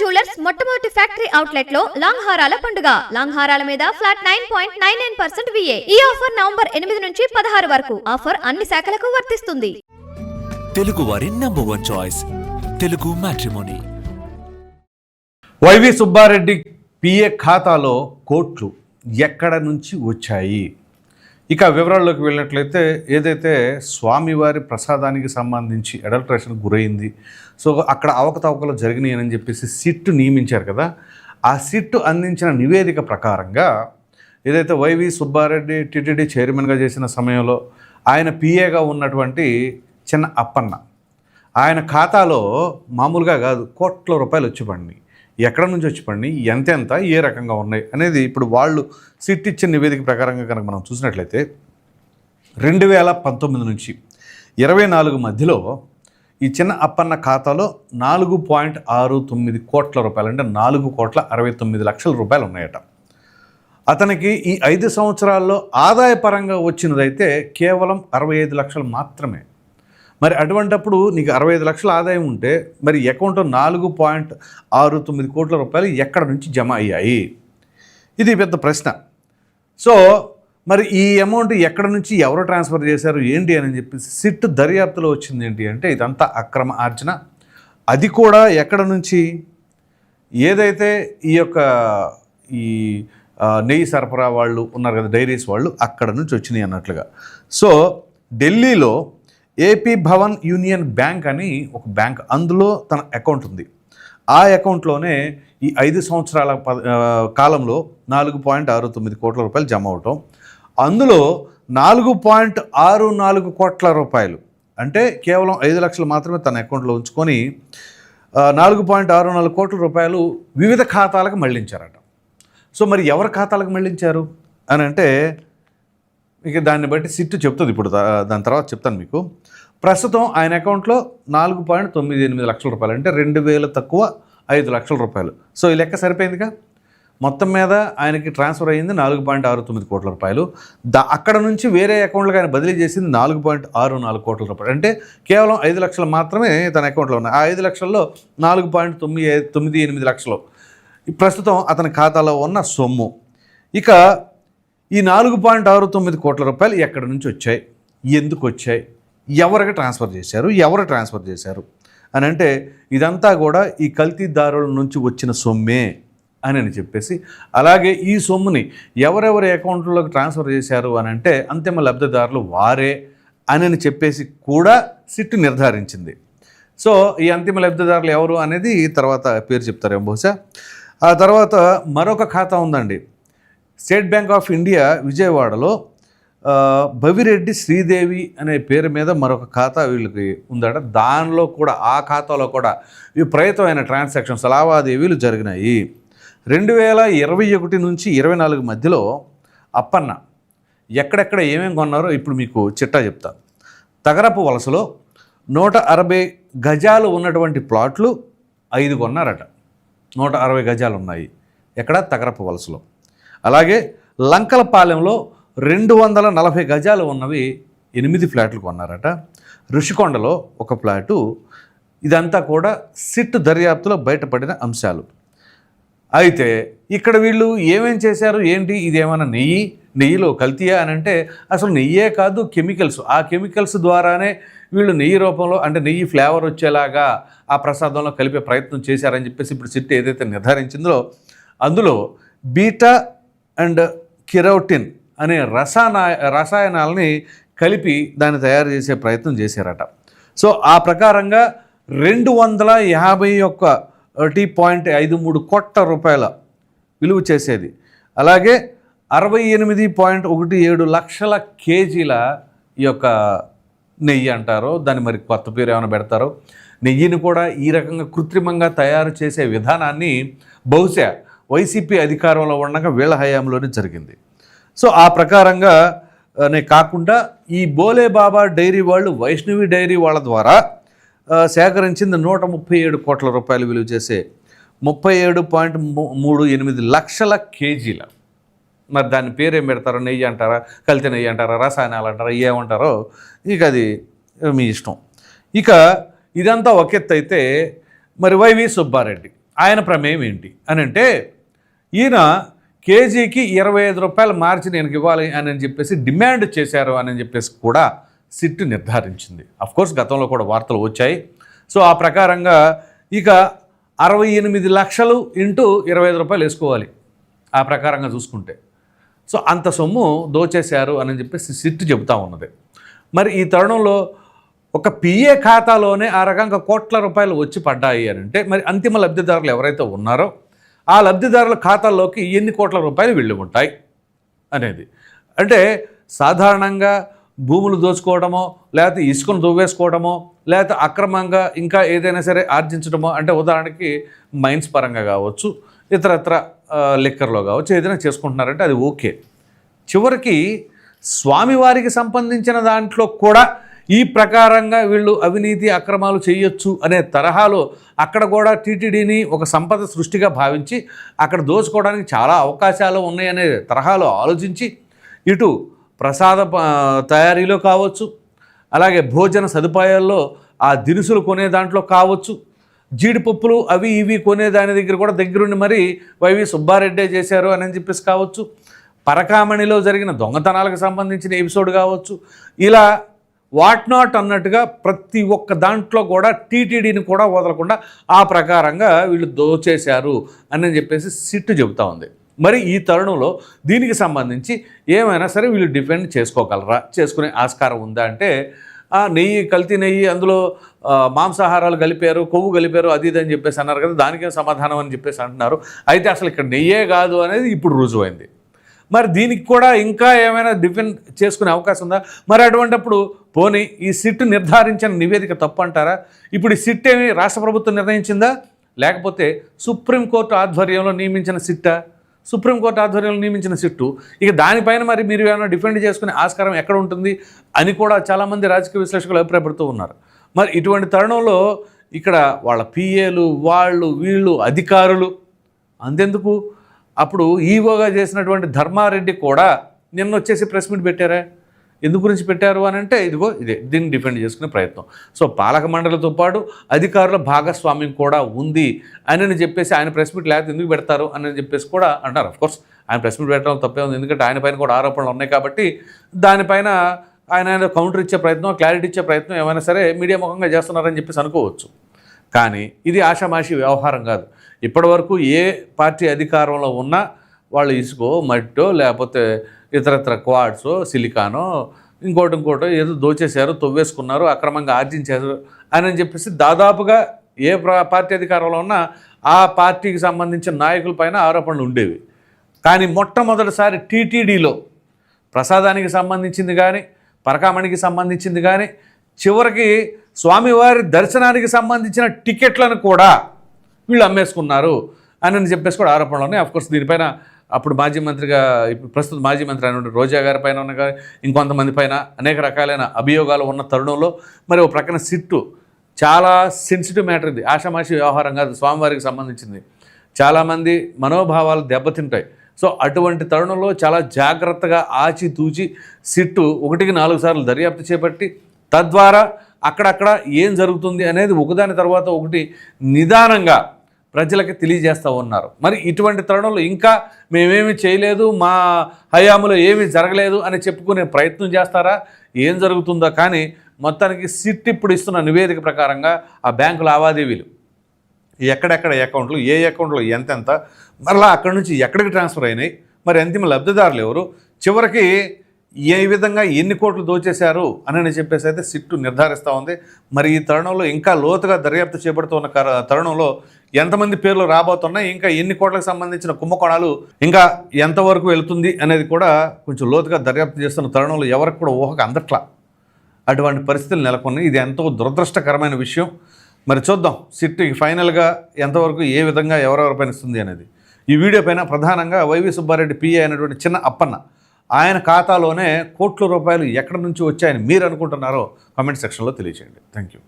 Jewellers మొట్టమొదటి factory అవుట్లెట్లో long హారాల పండుగ. లాంగ్ హారాల మీద flat nine point nine nine percent VA ఈ ఆఫర్ నవంబర్ ఎనిమిది నుంచి పదహారు వరకు. ఆఫర్ అన్ని శాఖలకు వర్తిస్తుంది. తెలుగు వారి number one choice Telugu matrimony YV Subba Reddy PA ఖాతాలో కోట్లు ఎక్కడ నుంచి వచ్చాయి? ఇక వివరాల్లోకి వెళ్ళినట్లయితే ఏదైతే స్వామివారి ప్రసాదానికి సంబంధించి అడల్ట్రేషన్కి గురైంది సో అక్కడ అవకతవకలు జరిగినాయని చెప్పేసి సిట్టు నియమించారు కదా. ఆ సిట్టు అందించిన నివేదిక ప్రకారంగా ఏదైతే వైవి సుబ్బారెడ్డి టీటీడీ చైర్మన్గా చేసిన సమయంలో ఆయన పిఏగా ఉన్నటువంటి చిన్న అప్పన్న ఆయన ఖాతాలో మామూలుగా కాదు కోట్ల రూపాయలు వచ్చి పడినాయి. ఎక్కడ నుంచి వచ్చి పడినాయి ఎంతెంత ఏ రకంగా ఉన్నాయి అనేది ఇప్పుడు వాళ్ళు సిట్ ఇచ్చిన నివేదిక ప్రకారంగా కనుక మనం చూసినట్లయితే రెండు వేల పంతొమ్మిది నుంచి ఇరవై నాలుగు మధ్యలో ఈ చిన్న అప్పన్న ఖాతాలో నాలుగు పాయింట్ ఆరు తొమ్మిది కోట్ల రూపాయలు అంటే నాలుగు కోట్ల అరవై తొమ్మిది లక్షల రూపాయలు ఉన్నాయట. అతనికి ఈ ఐదు సంవత్సరాల్లో ఆదాయపరంగా వచ్చినదైతే కేవలం అరవై ఐదు లక్షలు మాత్రమే. మరి అటువంటప్పుడు నీకు అరవై ఐదు లక్షల ఆదాయం ఉంటే మరి అకౌంట్లో నాలుగు పాయింట్ ఆరు తొమ్మిది కోట్ల రూపాయలు ఎక్కడ నుంచి జమ అయ్యాయి? ఇది పెద్ద ప్రశ్న. సో మరి ఈ అమౌంట్ ఎక్కడ నుంచి ఎవరు ట్రాన్స్ఫర్ చేశారు ఏంటి అని చెప్పేసి సిట్ దర్యాప్తులో వచ్చింది ఏంటి అంటే ఇదంతా అక్రమ ఆర్జన. అది కూడా ఎక్కడ నుంచి? ఏదైతే ఈ యొక్క ఈ నెయ్యి సరఫరా వాళ్ళు ఉన్నారు కదా డైరీస్ వాళ్ళు అక్కడ నుంచి వచ్చినాయి అన్నట్లుగా. సో ఢిల్లీలో ఏపీ భవన్ యూనియన్ బ్యాంక్ అని ఒక బ్యాంక్ అందులో తన అకౌంట్ ఉంది. ఆ అకౌంట్లోనే ఈ ఐదు సంవత్సరాల ప- కాలంలో నాలుగు పాయింట్ ఆరు తొమ్మిది కోట్ల రూపాయలు జమ అవటం. అందులో నాలుగు పాయింట్ ఆరు నాలుగు కోట్ల రూపాయలు అంటే కేవలం ఐదు లక్షలు మాత్రమే తన అకౌంట్లో ఉంచుకొని నాలుగు పాయింట్ ఆరు నాలుగు కోట్ల రూపాయలు వివిధ ఖాతాలకు మళ్ళించారట. సో మరి ఎవరి ఖాతాలకు మళ్ళించారు? అని అంటే ఇక దాన్ని బట్టి సిట్టు చెప్తుంది ఇప్పుడు దాని తర్వాత చెప్తాను మీకు. ప్రస్తుతం ఆయన అకౌంట్లో నాలుగు పాయింట్ తొమ్మిది ఎనిమిది లక్షల రూపాయలు అంటే రెండు వేలు తక్కువ ఐదు లక్షల రూపాయలు. సో ఈ లెక్క సరిపోయిందిగా మొత్తం మీద ఆయనకి ట్రాన్స్ఫర్ అయ్యింది నాలుగు పాయింట్ ఆరు తొమ్మిది కోట్ల రూపాయలు. దా అక్కడ నుంచి వేరే అకౌంట్లకు ఆయన బదిలీ చేసింది నాలుగు పాయింట్ ఆరు నాలుగు కోట్ల రూపాయలు. అంటే కేవలం ఐదు లక్షలు మాత్రమే తన అకౌంట్లో ఉన్నాయి. ఆ ఐదు లక్షల్లో నాలుగు పాయింట్ తొమ్మిది తొమ్మిది ఎనిమిది లక్షలు. ప్రస్తుతం అతని ఖాతాలో ఉన్న సొమ్ము. ఇక ఈ నాలుగు పాయింట్ ఆరు తొమ్మిది కోట్ల రూపాయలు ఎక్కడి నుంచి వచ్చాయి? ఎందుకు వచ్చాయి? ఎవరికి ట్రాన్స్ఫర్ చేశారు? ఎవరు ట్రాన్స్ఫర్ చేశారు? అని అంటే ఇదంతా కూడా ఈ కల్తీదారుల నుంచి వచ్చిన సొమ్మే అని అని చెప్పేసి అలాగే ఈ సొమ్ముని ఎవరెవరి అకౌంట్లోకి ట్రాన్స్ఫర్ చేశారు అని అంటే అంతిమ లబ్ధిదారులు వారే అని అని చెప్పేసి కూడా సిట్టు నిర్ధారించింది. సో ఈ అంతిమ లబ్ధిదారులు ఎవరు అనేది తర్వాత పేరు చెప్తారేమో బహుశా. ఆ తర్వాత మరొక ఖాతా ఉందండి. స్టేట్ బ్యాంక్ ఆఫ్ ఇండియా విజయవాడలో భవిరెడ్డి శ్రీదేవి అనే పేరు మీద మరొక ఖాతా వీళ్ళకి ఉందట. దానిలో కూడా ఆ ఖాతాలో కూడా విపరీతమైన ట్రాన్సాక్షన్స్ లావాదేవీలు జరిగినాయి. రెండు వేల ఇరవై ఒకటి నుంచి ఇరవై నాలుగు మధ్యలో అప్పన్న ఎక్కడెక్కడ ఏమేమి కొన్నారో ఇప్పుడు మీకు చిట్టా చెప్తాను తగరపు వలసలో నూట అరవై గజాలు ఉన్నటువంటి ప్లాట్లు ఐదు కొన్నారట. నూట అరవై గజాలు ఉన్నాయి ఎక్కడ? తగరపు వలసలో. అలాగే లంకలపాలెంలో రెండు వందల నలభై గజాలు ఉన్నవి ఎనిమిది ఫ్లాట్లు కొన్నారట. ఋషికొండలో ఒక ఫ్లాటు. ఇదంతా కూడా సిట్ దర్యాప్తులో బయటపడిన అంశాలు. అయితే ఇక్కడ వీళ్ళు ఏమేం చేశారు? ఏంటి? ఇదేమైనా నెయ్యి? నెయ్యిలో కల్తీయా అని అంటే అసలు నెయ్యే కాదు కెమికల్స్. ఆ కెమికల్స్ ద్వారానే వీళ్ళు నెయ్యి రూపంలో అంటే నెయ్యి ఫ్లేవర్ వచ్చేలాగా ఆ ప్రసాదంలో కలిపే ప్రయత్నం చేశారని చెప్పేసి ఇప్పుడు సిట్ ఏదైతే నిర్ధారించిందో అందులో బీటా అండ్ కిరోటిన్ అనే రసాయన రసాయనాలని కలిపి దాన్ని తయారు చేసే ప్రయత్నం చేశారట. సో ఆ ప్రకారంగా రెండు వందల యాభై ఒక్క టీ పాయింట్ ఐదు మూడు కోట్ల రూపాయల విలువ చేసేది. అలాగే అరవై ఎనిమిది పాయింట్ ఒకటి ఏడు లక్షల కేజీల ఈ యొక్క నెయ్యి అంటారో దాన్ని మరి కొత్త పేరు ఏమైనా పెడతారో నెయ్యిని కూడా ఈ రకంగా కృత్రిమంగా తయారు చేసే విధానాన్ని బహుశా వైసీపీ అధికారంలో ఉండగా వీళ్ళ హయాంలోనే జరిగింది. సో ఆ ప్రకారంగా నే కాకుండా ఈ బోలే బాబా డైరీ వాళ్ళు వైష్ణవి డైరీ వాళ్ళ ద్వారా సేకరించింది నూట ముప్పై ఏడు కోట్ల రూపాయలు విలువ చేసే ముప్పై ఏడు పాయింట్ మూడు ఎనిమిది లక్షల కేజీల. మరి దాని పేరు ఏం పెడతారో నెయ్యి అంటారా కల్తీ నెయ్యి అంటారా రసాయనాలు అంటారా ఏమంటారో ఇక అది మీ ఇష్టం. ఇక ఇదంతా ఒక అయితే మరి వైవి సుబ్బారెడ్డి ఆయన ప్రమేయం ఏంటి? అని అంటే ఈయన కేజీకి ఇరవై ఐదు రూపాయలు మార్చి నేను ఇవ్వాలి అని చెప్పేసి డిమాండ్ చేశారు అని చెప్పేసి కూడా సిట్ నిర్ధారించింది. కోర్స్ గతంలో కూడా వార్తలు వచ్చాయి. సో ఆ ప్రకారంగా ఇక అరవై ఎనిమిది లక్షలు ఇంటూ ఇరవై ఐదు రూపాయలు వేసుకోవాలి ఆ ప్రకారంగా చూసుకుంటే. సో అంత సొమ్ము దోచేశారు అని చెప్పేసి సిట్ చెబుతా ఉన్నది. మరి ఈ తరుణంలో ఒక పిఏ ఖాతాలోనే ఆ రకంగా కోట్ల రూపాయలు వచ్చి పడ్డాయి అని అంటే మరి అంతిమ లబ్ధిదారులు ఎవరైతే ఉన్నారో ఆ లబ్ధిదారుల ఖాతాల్లోకి ఎన్ని కోట్ల రూపాయలు వెళ్ళి ఉంటాయి అనేది. అంటే సాధారణంగా భూములు దోచుకోవడమో లేకపోతే ఇసుకను దువ్వేసుకోవడమో లేకపోతే అక్రమంగా ఇంకా ఏదైనా సరే ఆర్జించడమో అంటే ఉదాహరణకి మైన్స్ పరంగా కావచ్చు ఇతరత్ర లిక్కర్లో కావచ్చు ఏదైనా చేసుకుంటున్నారంటే అది ఓకే. చివరికి స్వామివారికి సంబంధించిన దాంట్లో కూడా ఈ ప్రకారంగా వీళ్ళు అవినీతి అక్రమాలు చేయొచ్చు అనే తరహాలో అక్కడ కూడా టీటీడీని ఒక సంపద సృష్టిగా భావించి అక్కడ దోచుకోవడానికి చాలా అవకాశాలు ఉన్నాయనే తరహాలో ఆలోచించి ఇటు ప్రసాద తయారీలో కావచ్చు అలాగే భోజన సదుపాయాల్లో ఆ దినుసులు కొనే దాంట్లో కావచ్చు జీడిపప్పులు అవి ఇవి కొనే దాని దగ్గర కూడా దగ్గరుండి మరి వైవి సుబ్బారెడ్డే చేశారు అని చెప్పేసి కావచ్చు పరకామణిలో జరిగిన దొంగతనాలకు సంబంధించిన ఎపిసోడ్ కావచ్చు ఇలా వాట్ నాట్ అన్నట్టుగా ప్రతి ఒక్క దాంట్లో కూడా టీటీడీని కూడా వదలకుండా ఆ ప్రకారంగా వీళ్ళు దోచేశారు అని చెప్పేసి సిట్టు చెబుతా ఉంది. మరి ఈ తరుణంలో దీనికి సంబంధించి ఏమైనా సరే వీళ్ళు డిఫెండ్ చేసుకోగలరా? చేసుకునే ఆస్కారం ఉందా అంటే ఆ నెయ్యి కల్తీ నెయ్యి అందులో మాంసాహారాలు కలిపారు కొవ్వు కలిపారు అది ఇది అని చెప్పేసి అన్నారు కదా దానికేం సమాధానం అని చెప్పేసి అంటున్నారు. అయితే అసలు ఇక్కడ నెయ్యే కాదు అనేది ఇప్పుడు రుజువైంది. మరి దీనికి కూడా ఇంకా ఏమైనా డిఫెండ్ చేసుకునే అవకాశం ఉందా? మరి అటువంటప్పుడు పోనీ ఈ సిట్ నిర్ధారించిన నివేదిక తప్పు అంటారా ఇప్పుడు ఈ సిట్ ఏమి రాష్ట్ర ప్రభుత్వం నిర్ణయించిందా? లేకపోతే సుప్రీంకోర్టు ఆధ్వర్యంలో నియమించిన సిట్టా? సుప్రీంకోర్టు ఆధ్వర్యంలో నియమించిన సిట్టు? ఇక దానిపైన మరి మీరు ఏమైనా డిఫెండ్ చేసుకునే ఆస్కారం ఎక్కడ ఉంటుంది? అని కూడా చాలామంది రాజకీయ విశ్లేషకులు అభిప్రాయపడుతూ ఉన్నారు. మరి ఇటువంటి తరుణంలో ఇక్కడ వాళ్ళ పిఏలు వాళ్ళు వీళ్ళు అధికారులు అంతెందుకు? అప్పుడు ఈవోగా చేసినటువంటి ధర్మారెడ్డి కూడా నిన్న వచ్చేసి ప్రెస్ మీట్ పెట్టారా? ఎందు గురించి పెట్టారు అని అంటే ఇదిగో ఇదే దీన్ని డిఫెండ్ చేసుకునే ప్రయత్నం. సో పాలక మండలితో పాటు అధికారుల భాగస్వామ్యం కూడా ఉంది అని చెప్పేసి ఆయన ప్రెస్ మీట్ లేకపోతే ఎందుకు పెడతారు అని చెప్పేసి కూడా అంటారు. కోర్స్ ఆయన ప్రెస్ మీట్ పెట్టడం తప్పే ఉంది. ఎందుకంటే ఆయన పైన కూడా ఆరోపణలు ఉన్నాయి కాబట్టి దానిపైన ఆయన ఆయన కౌంటర్ ఇచ్చే ప్రయత్నం క్లారిటీ ఇచ్చే ప్రయత్నం ఏమైనా సరే మీడియా ముఖంగా చేస్తున్నారని చెప్పేసి అనుకోవచ్చు. కానీ ఇది ఆషామాషి వ్యవహారం కాదు. ఇప్పటివరకు ఏ పార్టీ అధికారంలో ఉన్నా వాళ్ళు ఇసుకో మట్టో లేకపోతే ఇతరత్ర క్వాడ్సో సిలికానో ఇంకోటి ఇంకోటో ఏదో దోచేశారు తొవ్వేసుకున్నారు అక్రమంగా ఆర్జించారు అని చెప్పేసి దాదాపుగా ఏ పార్టీ అధికారంలో ఉన్నా ఆ పార్టీకి సంబంధించిన నాయకుల పైన ఆరోపణలు ఉండేవి. కానీ మొట్టమొదటిసారి టీటీడీలో ప్రసాదానికి సంబంధించింది కానీ పరకామణికి సంబంధించింది కానీ చివరికి స్వామివారి దర్శనానికి సంబంధించిన టికెట్లను కూడా వీళ్ళు అమ్మేసుకున్నారు అని అని చెప్పేసి కూడా ఆరోపణలు ఉన్నాయి. అఫ్కోర్స్ దీనిపైన అప్పుడు మాజీ మంత్రిగా ఇప్పుడు ప్రస్తుత మాజీ మంత్రి అయిన రోజా గారి పైన ఉన్న ఇంకొంతమంది పైన అనేక రకాలైన అభియోగాలు ఉన్న తరుణంలో మరి ఒక ప్రక్కన సిట్టు చాలా సెన్సిటివ్ మ్యాటర్ ఇది. ఆషామాషి వ్యవహారం కాదు స్వామివారికి సంబంధించింది. చాలామంది మనోభావాలు దెబ్బతింటాయి. సో అటువంటి తరుణంలో చాలా జాగ్రత్తగా ఆచితూచి సిట్టు ఒకటికి నాలుగు సార్లు దర్యాప్తు చేపట్టి తద్వారా అక్కడక్కడ ఏం జరుగుతుంది అనేది ఒకదాని తర్వాత ఒకటి నిదానంగా ప్రజలకి తెలియజేస్తూ ఉన్నారు. మరి ఇటువంటి తరుణంలో ఇంకా మేమేమి చేయలేదు మా హయాములో ఏమీ జరగలేదు అని చెప్పుకునే ప్రయత్నం చేస్తారా? ఏం జరుగుతుందో కానీ మొత్తానికి సిట్ ఇప్పుడు ఇస్తున్న నివేదిక ప్రకారంగా ఆ బ్యాంకు లావాదేవీలు ఎక్కడెక్కడ అకౌంట్లు ఏ అకౌంట్లో ఎంతెంత మరలా అక్కడి నుంచి ఎక్కడికి ట్రాన్స్ఫర్ అయినాయి మరి అంతిమ లబ్ధిదారులు ఎవరు చివరికి ఏ విధంగా ఎన్ని కోట్లు దోచేశారు అని చెప్పేసి అయితే సిట్టు నిర్ధారిస్తూ ఉంది. మరి ఈ తరుణంలో ఇంకా లోతుగా దర్యాప్తు చేపడుతున్న కర- తరుణంలో ఎంతమంది పేర్లు రాబోతున్నాయి ఇంకా ఎన్ని కోట్లకు సంబంధించిన కుంభకోణాలు ఇంకా ఎంతవరకు వెళుతుంది అనేది కూడా కొంచెం లోతుగా దర్యాప్తు చేస్తున్న తరుణంలో ఎవరికి కూడా ఊహకు అందట్లా. అటువంటి పరిస్థితులు నెలకొన్నాయి. ఇది ఎంతో దురదృష్టకరమైన విషయం. మరి చూద్దాం సిట్ ఫైనల్గా ఎంతవరకు ఏ విధంగా ఎవరెవరిపైన పనిస్తుంది అనేది. ఈ వీడియో పైన ప్రధానంగా వైవి సుబ్బారెడ్డి పిఏ అయినటువంటి చిన్న అప్పన్న ఆయన ఖాతాలోనే కోట్ల రూపాయలు ఎక్కడి నుంచి వచ్చాయని మీరు అనుకుంటున్నారో కామెంట్ సెక్షన్లో తెలియజేయండి థ్యాంక్ యూ.